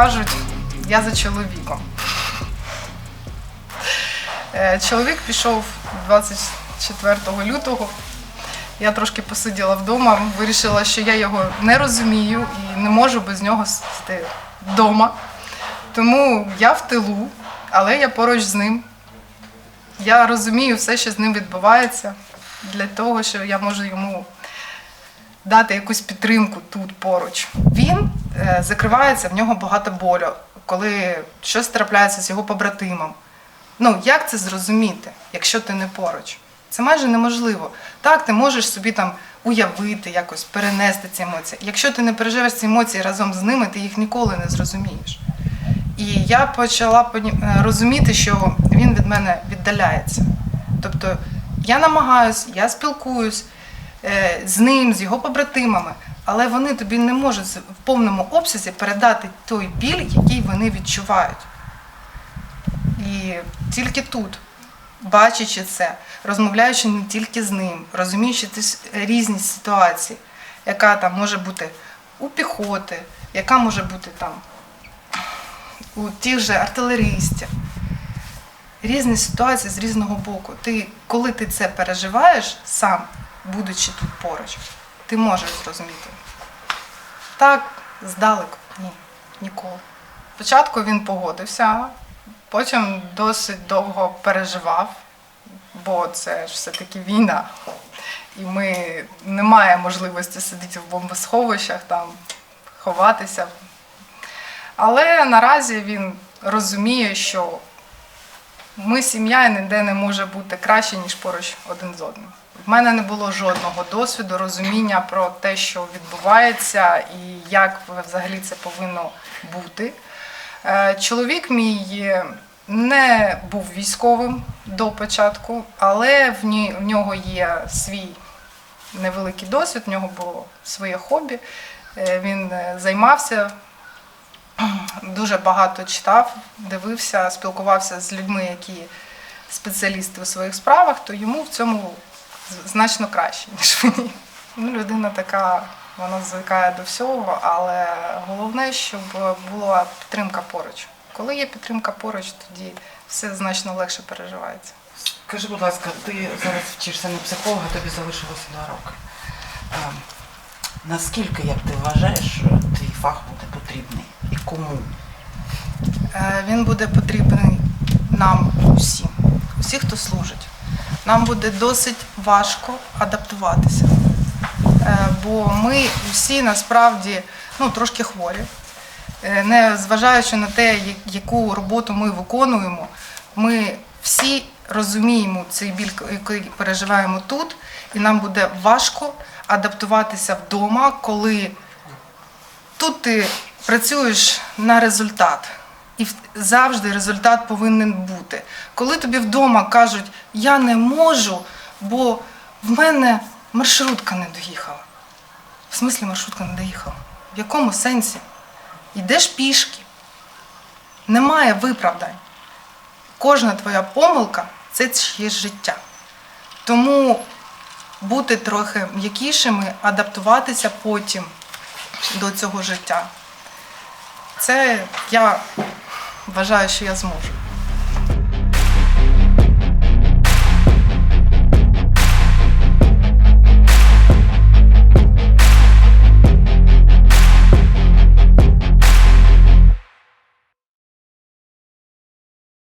кажуть, я за чоловіком. Е, Чоловік пішов 24 лютого. Я трошки посиділа вдома, вирішила, що я його не розумію і не можу без нього сидіти вдома. Тому я в тилу, але я поруч з ним. Я розумію все, що з ним відбувається, для того, що я можу йому дати якусь підтримку тут поруч. Він е, закривається, в нього багато болю, коли щось трапляється з його побратимом. Ну, як це зрозуміти, якщо ти не поруч? Це майже неможливо. Так, ти можеш собі там уявити, якось перенести ці емоції. Якщо ти не переживеш ці емоції разом з ними, ти їх ніколи не зрозумієш. І я почала е, розуміти, що він від мене віддаляється. Тобто я намагаюсь, я спілкуюсь з ним, з його побратимами, але вони тобі не можуть в повному обсязі передати той біль, який вони відчувають. І тільки тут, бачачи це, розмовляючи не тільки з ним, розуміючи різні ситуації, яка там може бути у піхоти, яка може бути там у тих же артилерістів. Різні ситуації з різного боку. Ти, коли ти це переживаєш сам, будучи тут поруч, ти можеш зрозуміти. Так, здалеку, ні, ніколи. Спочатку він погодився, потім досить довго переживав, бо це ж все-таки війна. І ми не маємо можливості сидіти в бомбосховищах, там, ховатися. Але наразі він розуміє, що ми сім'я і ніде не може бути краще, ніж поруч один з одним. В мене не було жодного досвіду, розуміння про те, що відбувається, і як взагалі це повинно бути. Е, Чоловік мій не був військовим до початку, але в нього є свій невеликий досвід, в нього було своє хобі. Е, Він е, займався дуже багато читав, дивився, спілкувався з людьми, які спеціалісти у своїх справах, то йому в цьому значно краще, ніж мені. Ну, людина така, вона звикає до всього, але головне, щоб була підтримка поруч. Коли є підтримка поруч, тоді все значно легше переживається. Скажи, будь ласка, ти зараз вчишся на психолога, тобі залишилося два роки. Ем, наскільки, як ти вважаєш, твій фах буде потрібний кому? Е, Він буде потрібний нам усім, усі, хто служить. Нам буде досить важко адаптуватися, Е, бо ми всі насправді ну, трошки хворі. Е, Не зважаючи на те, яку роботу ми виконуємо, ми всі розуміємо цей біль, який переживаємо тут, і нам буде важко адаптуватися вдома, коли Тут ти працюєш на результат. І завжди результат повинен бути. Коли тобі вдома кажуть, я не можу, бо в мене маршрутка не доїхала. В смислі маршрутка не доїхала? В якому сенсі? Йдеш пішки. Немає виправдань. Кожна твоя помилка це чиєсь життя. Тому бути трохи м'якішими, адаптуватися потім до цього життя. Це я вважаю, що я зможу.